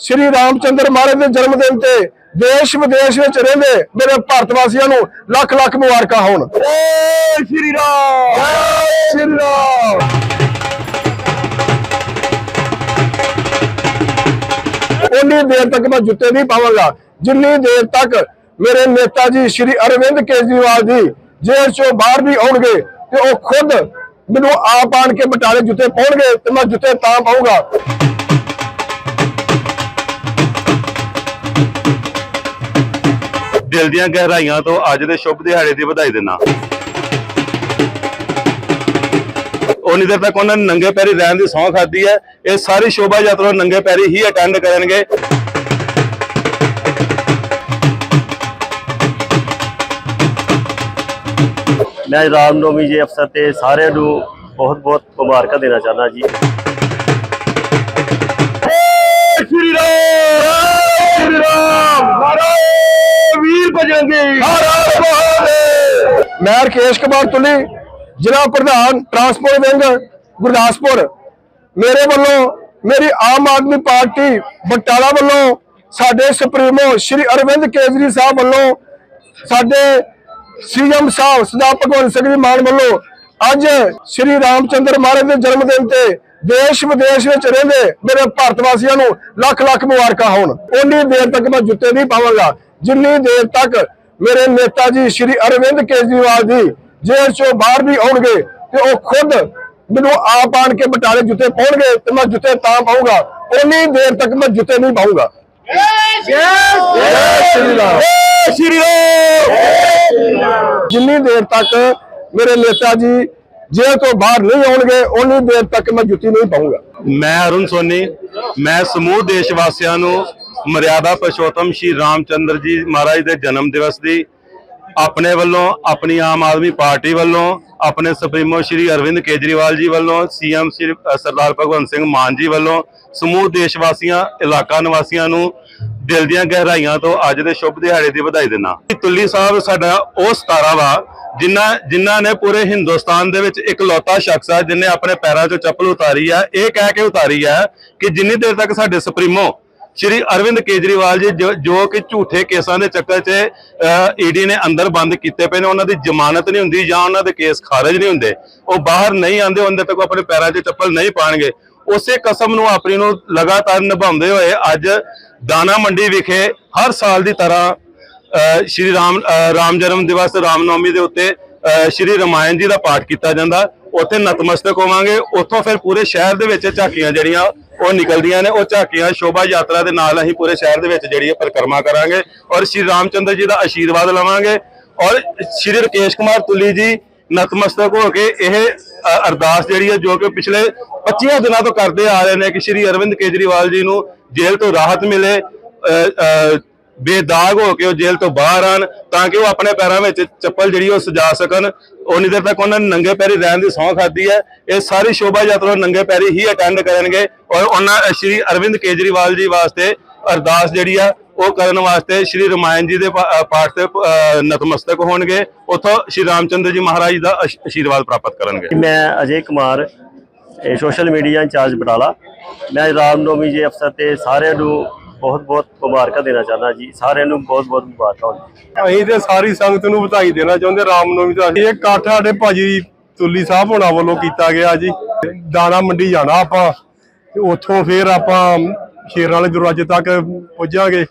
ਸ਼੍ਰੀ ਰਾਮਚੰਦਰ ਮਹਾਰਾਜ ਦੇ ਜਨਮ ਦਿਨ ਤੇ ਦੇਸ਼ ਵਿਦੇਸ਼ ਵਿੱਚ ਰਹਿੰਦੇ ਮੇਰੇ ਭਾਰਤ ਵਾਸੀਆਂ ਨੂੰ ਲੱਖ ਲੱਖ ਮੁਬਾਰਕਾਂ ਹੋਣ। ਜੈ ਸ਼੍ਰੀ ਰਾਮ। ਜੈ ਸ਼੍ਰੀ ਰਾਮ। ਉਨੀ ਦੇਰ ਤੱਕ ਮੈਂ ਜੁੱਤੇ ਨਹੀਂ ਪਾਵਾਂਗਾ। ਜਿੰਨੀ ਦੇਰ ਤੱਕ ਮੇਰੇ ਨੇਤਾ ਜੀ ਸ਼੍ਰੀ ਅਰਵਿੰਦ ਕੇਜਰੀਵਾਲ ਜੀ ਜੇਲ੍ਹ ਚੋਂ ਬਾਹਰ ਨਹੀਂ ਆਉਣਗੇ ਤੇ ਉਹ ਖੁਦ ਮੈਨੂੰ ਆਪ ਆਣ ਕੇ ਬਟਾਲੇ ਜੁੱਤੇ ਪਾਉਣਗੇ ਤੇ ਮੈਂ ਜੁੱਤੇ ਤਾਂ ਪਾਊਂਗਾ। ਦਿਲ ਦੀਆਂ ਗਹਿਰਾਈਆਂ ਤੋਂ ਅੱਜ ਦੇ ਸ਼ੁਭ ਦਿਹਾੜੇ ਦੀ ਵਧਾਈ ਦਿੰਦਾ। ਉਨੀ ਦੇਰ ਤੱਕ ਉਹਨਾਂ ਨੇ ਨੰਗੇ ਪੈਰੀ ਰਹਿਣ ਦੀ ਸਹੁੰ ਖਾਦੀ ਹੈ। ਇਹ ਸਾਰੀ ਸ਼ੋਭਾ ਯਾਤਰਾ ਨੰਗੇ ਪੈਰੀ ਹੀ ਅਟੈਂਡ ਕਰਨਗੇ। ਮੈਂ ਅੱਜ ਰਾਮਨੌਮੀ ਜੀ ਅਫਸਰ ਤੇ ਸਾਰਿਆਂ ਨੂੰ ਬਹੁਤ ਬਹੁਤ ਮੁਬਾਰਕਾਂ ਦੇਣਾ ਚਾਹੁੰਦਾ ਜੀ। ਨਾਰੇ ਵੀਰ ਮੈਂ ਰਕੇਸ਼ ਕੁਮਾਰ ਤੁਲੀ, ਜ਼ਿਲ੍ਹਾ ਪ੍ਰਧਾਨ, ਟਰਾਂਸਪੋਰਟ ਵਿੰਗ, ਗੁਰਦਾਸਪੁਰ। ਮੇਰੇ ਵੱਲੋਂ ਮੇਰੀ ਆਮ ਆਦਮੀ ਪਾਰਟੀ ਬਟਾਲਾ ਵੱਲੋਂ, ਸਾਡੇ ਸੁਪਰੀਮੋ ਸ਼੍ਰੀ ਅਰਵਿੰਦ ਕੇਜਰੀ ਸਾਹਿਬ ਵੱਲੋਂ, ਸਾਡੇ ਸੀਐਮ ਸਾਹਿਬ, ਸਰਦਾਰ ਭਗਵੰਤ ਸਿੰਘ ਜੀ ਮਾਨ ਵੱਲੋਂ ਅੱਜ ਸ਼੍ਰੀ ਰਾਮਚੰਦਰ ਮਹਾਰਾਜ ਦੇ ਜਨਮ ਦਿਨ ਤੇ ਦੇਸ਼ ਵਿਦੇਸ਼ ਵਿੱਚ ਰਹਿੰਦੇ ਮੇਰੇ ਭਾਰਤ ਵਾਸੀਆਂ ਨੂੰ ਲੱਖ ਲੱਖ ਮੁਬਾਰਕਾਂ ਹੋਣ। ਉਨੀ ਦੇਰ ਤੱਕ ਮੈਂ ਜੁੱਤੇ ਨਹੀਂ ਪਾਵਾਂਗਾ। ਜਿੰਨੀ ਦੇਰ ਤੱਕ ਮੇਰੇ ਨੇਤਾ ਜੀ ਸ਼੍ਰੀ ਅਰਵਿੰਦ ਕੇਜਰੀਵਾਲ ਜੀ ਜੇਲ੍ਹ ਚੋਂ ਬਾਹਰ ਨਹੀਂ ਆਉਣਗੇ ਤੇ ਉਹ ਖੁਦ ਮੈਨੂੰ ਆਪ ਆਣ ਕੇ ਬਟਾਲੇ ਜੁੱਤੇ ਪਾਉਣਗੇ ਤੇ ਮੈਂ ਜੁੱਤੇ ਤਾਂ ਪਾਊਂਗਾ ਉਨੀ ਦੇਰ ਤੱਕ ਮੈਂ ਜੁੱਤੇ ਨਹੀਂ ਪਾਊਂਗਾ। ਜੈ ਸ਼੍ਰੀ ਰਾਮ। ਜੈ ਸ਼੍ਰੀ ਰਾਮ। ਜਿੰਨੀ ਦੇਰ ਤੱਕ ਮੇਰੇ ਨੇਤਾ ਜੀ ਜੇਲ੍ਹ ਤੋਂ ਬਾਹਰ ਨਹੀਂ ਆਉਣਗੇ ਉਨੀ ਦੇਰ ਤੱਕ ਮੈਂ ਜੁੱਤੀ ਨਹੀਂ ਪਾਊਂਗਾ। ਮੈਂ ਅਰੁਣ ਸੋਨੀ ਮੈਂ ਸਮੂਹ ਦੇਸ਼ ਵਾਸੀਆਂ ਨੂੰ ਮਰਿਆਦਾ ਪੁਰਸ਼ੋਤਮ ਸ਼੍ਰੀ ਰਾਮਚੰਦਰ ਜੀ ਮਹਾਰਾਜ ਦੇ ਜਨਮ ਦਿਵਸ ਦੀ ਆਪਣੇ ਵੱਲੋਂ, ਆਪਣੀ ਆਮ ਆਦਮੀ ਪਾਰਟੀ ਵੱਲੋਂ, ਆਪਣੇ ਸੁਪਰੀਮੋ ਸ਼੍ਰੀ ਅਰਵਿੰਦ ਕੇਜਰੀਵਾਲ ਜੀ ਵੱਲੋਂ, ਸੀਐਮ ਸ਼੍ਰੀ ਸਰਦਾਰ ਭਗਵੰਤ ਸਿੰਘ ਮਾਨ ਜੀ ਵੱਲੋਂ ਸਮੂਹ ਦੇਸ਼ ਵਾਸੀਆਂ ਇਲਾਕਾ ਨਿਵਾਸੀਆਂ ਨੂੰ ਦਿਲ ਦੀਆਂ ਗਹਿਰਾਈਆਂ ਤੋਂ ਅੱਜ ਦੇ ਸ਼ੁਭ ਦਿਹਾੜੇ ਦੀ ਵਧਾਈ ਦਿੰਦਾ। ਤੁੱਲੀ ਸਾਹਿਬ ਸਾਡਾ ਉਹ ਸਤਾਰਾ ਵਾ ਜਿਨ੍ਹਾਂ ਜਿਨ੍ਹਾਂ ਨੇ ਪੂਰੇ ਹਿੰਦੁਸਤਾਨ ਦੇ ਵਿੱਚ ਇਕਲੌਤਾ ਸ਼ਖਸ ਆ, ਜਿਨੇ ਆਪਣੇ ਪੈਰਾਂ 'ਚੋਂ ਚੱਪਲ ਉਤਾਰੀ ਆ, ਇਹ ਕਹਿ ਕੇ ਉਤਾਰੀ ਆ ਕਿ ਜਿੰਨੀ ਦੇਰ ਤੱਕ ਸਾਡੇ ਸੁਪਰੀਮੋ ਸ਼੍ਰੀ ਅਰਵਿੰਦ ਕੇਜਰੀਵਾਲ ਜੀ, ਜੋ- ਕਿ ਝੂਠੇ ਕੇਸਾਂ ਦੇ ਚੱਕਰ 'ਚ ਈਡੀ ਨੇ ਅੰਦਰ ਬੰਦ ਕੀਤੇ ਪਏ ਨੇ। ਉਹਨਾਂ ਦੀ ਜ਼ਮਾਨਤ ਨਹੀਂ ਹੁੰਦੀ ਜਾਂ ਉਹਨਾਂ ਦੇ ਕੇਸ ਖਾਰਜ ਨਹੀਂ ਹੁੰਦੇ। ਉਹ ਬਾਹਰ ਨਹੀਂ ਆਉਂਦੇ ਉਹਨਾਂ ਤੱਕ ਆਪਣੇ ਪੈਰਾਂ 'ਚ ਚੱਪਲ ਨਹੀਂ ਪਾਣਗੇ। ਉਸੇ ਕਸਮ ਨੂੰ ਆਪਣੀ ਨੂੰ ਲਗਾਤਾਰ ਨਿਭਾਉਂਦੇ ਹੋਏ ਅੱਜ ਦਾਣਾ ਮੰਡੀ ਵਿਖੇ ਹਰ ਸਾਲ ਦੀ ਤਰ੍ਹਾਂ ਸ਼੍ਰੀ ਰਾਮ ਰਾਮ ਜਨਮ ਦਿਵਸ, ਰਾਮਨੌਮੀ ਦੇ ਉੱਤੇ ਸ਼੍ਰੀ ਰਮਾਇਣ ਜੀ ਦਾ ਪਾਠ ਕੀਤਾ ਜਾਂਦਾ। ਉੱਥੇ ਨਤਮਸਤਕ ਹੋਵਾਂਗੇ। ਉੱਥੋਂ ਫਿਰ ਪੂਰੇ ਸ਼ਹਿਰ ਦੇ ਵਿੱਚ ਝਾਕੀਆਂ ਜਿਹੜੀਆਂ ਉਹ ਨਿਕਲਦੀਆਂ ਨੇ, ਉਹ ਝਾਕੀਆਂ ਸ਼ੋਭਾ ਯਾਤਰਾ ਦੇ ਨਾਲ ਅਸੀਂ ਪੂਰੇ ਸ਼ਹਿਰ ਦੇ ਵਿੱਚ ਜਿਹੜੀ ਹੈ ਪਰਿਕਰਮਾ ਕਰਾਂਗੇ ਔਰ ਸ਼੍ਰੀ ਰਾਮਚੰਦਰ ਜੀ ਦਾ ਆਸ਼ੀਰਵਾਦ ਲਵਾਂਗੇ ਔਰ ਸ਼੍ਰੀ ਰਕੇਸ਼ ਕੁਮਾਰ ਤੁਲੀ ਜੀ, ਨਤਮਸਤਕ ਹੋ ਕੇ ਇਹ ਅਰਦਾਸ ਜਿਹੜੀ ਹੈ ਜੋ ਕਿ ਪਿਛਲੇ 25 ਦਿਨਾਂ ਤੋਂ ਕਰਦੇ ਆ ਰਹੇ ਨੇ ਕਿ ਸ਼੍ਰੀ ਅਰਵਿੰਦ ਕੇਜਰੀਵਾਲ ਜੀ ਨੂੰ ਜੇਲ੍ਹ ਤੋਂ ਰਾਹਤ ਮਿਲੇ ਬੇਦਾਗ ਹੋ ਕੇ ਉਹ ਜੇਲ੍ਹ ਤੋਂ ਬਾਹਰ ਆਣ ਤਾਂ ਕਿ ਉਹ ਆਪਣੇ ਪੈਰਾਂ ਵਿੱਚ ਚੱਪਲ ਜਿਹੜੀ ਉਹ ਸਜਾ ਸਕਣ। ਉਨੀ ਦੇਰ ਤੱਕ ਉਹਨਾਂ ਨੇ ਨੰਗੇ ਪੈਰੀ ਰਹਿਣ ਦੀ ਸਹੁੰ ਖਾਦੀ ਹੈ। ਇਹ ਸਾਰੀ ਸ਼ੋਭਾ ਯਾਤਰਾ ਨੰਗੇ ਪੈਰੀ ਹੀ ਅਟੈਂਡ ਕਰਨਗੇ ਔਰ ਉਹਨਾਂ ਸ਼੍ਰੀ ਅਰਵਿੰਦ ਕੇਜਰੀਵਾਲ ਜੀ ਵਾਸਤੇ ਅਰਦਾਸ ਜਿਹੜੀ ਆ, ਉਹ ਕਰਨ ਵਾਸਤੇ ਸ਼੍ਰੀ ਰਮਾਇਣ ਜੀ ਦੇ ਪਾਠ ਤੇ ਨਤਮਸਤਕ ਹੋਣਗੇ। ਉੱਥੋਂ ਸ਼੍ਰੀ ਰਾਮਚੰਦਰ ਜੀ ਮਹਾਰਾਜ ਦਾ ਆਸ਼- ਆਸ਼ੀਰਵਾਦ ਪ੍ਰਾਪਤ ਕਰਨਗੇ। ਮੈਂ Ajay Kumar social media incharge Batala. ਮੈਂ ਅੱਜ ਰਾਮਨੌਮੀ ਜੀ ਅਫਸਰ ਤੇ ਸਾਰਿਆਂ ਨੂੰ ਬਹੁਤ ਬਹੁਤ ਮੁਬਾਰਕਾਂ ਦੇਣਾ ਚਾਹੁੰਦਾ ਜੀ। ਸਾਰਿਆਂ ਨੂੰ ਬਹੁਤ ਬਹੁਤ ਮੁਬਾਰਕਾਂ ਅਸੀਂ ਤੇ ਸਾਰੀ ਸੰਗਤ ਨੂੰ ਵਧਾਈ ਦੇਣਾ ਚਾਹੁੰਦੇ ਰਾਮਨੌਮੀ ਦਾ। ਇਹ ਇਕੱਠ ਸਾਡੇ ਭਾਜੀ ਤੁੱਲੀ ਸਾਹਿਬ ਹੋਣਾ ਵੱਲੋਂ ਕੀਤਾ ਗਿਆ ਜੀ। ਦਾਣਾ ਮੰਡੀ ਜਾਣਾ ਆਪਾਂ, ਤੇ ਉੱਥੋਂ ਫੇਰ ਆਪਾਂ ਸ਼ੇਰਾਂ ਵਾਲੇ ਦਰਵਾਜ਼ੇ ਤੱਕ ਪੁੱਜਾਂਗੇ।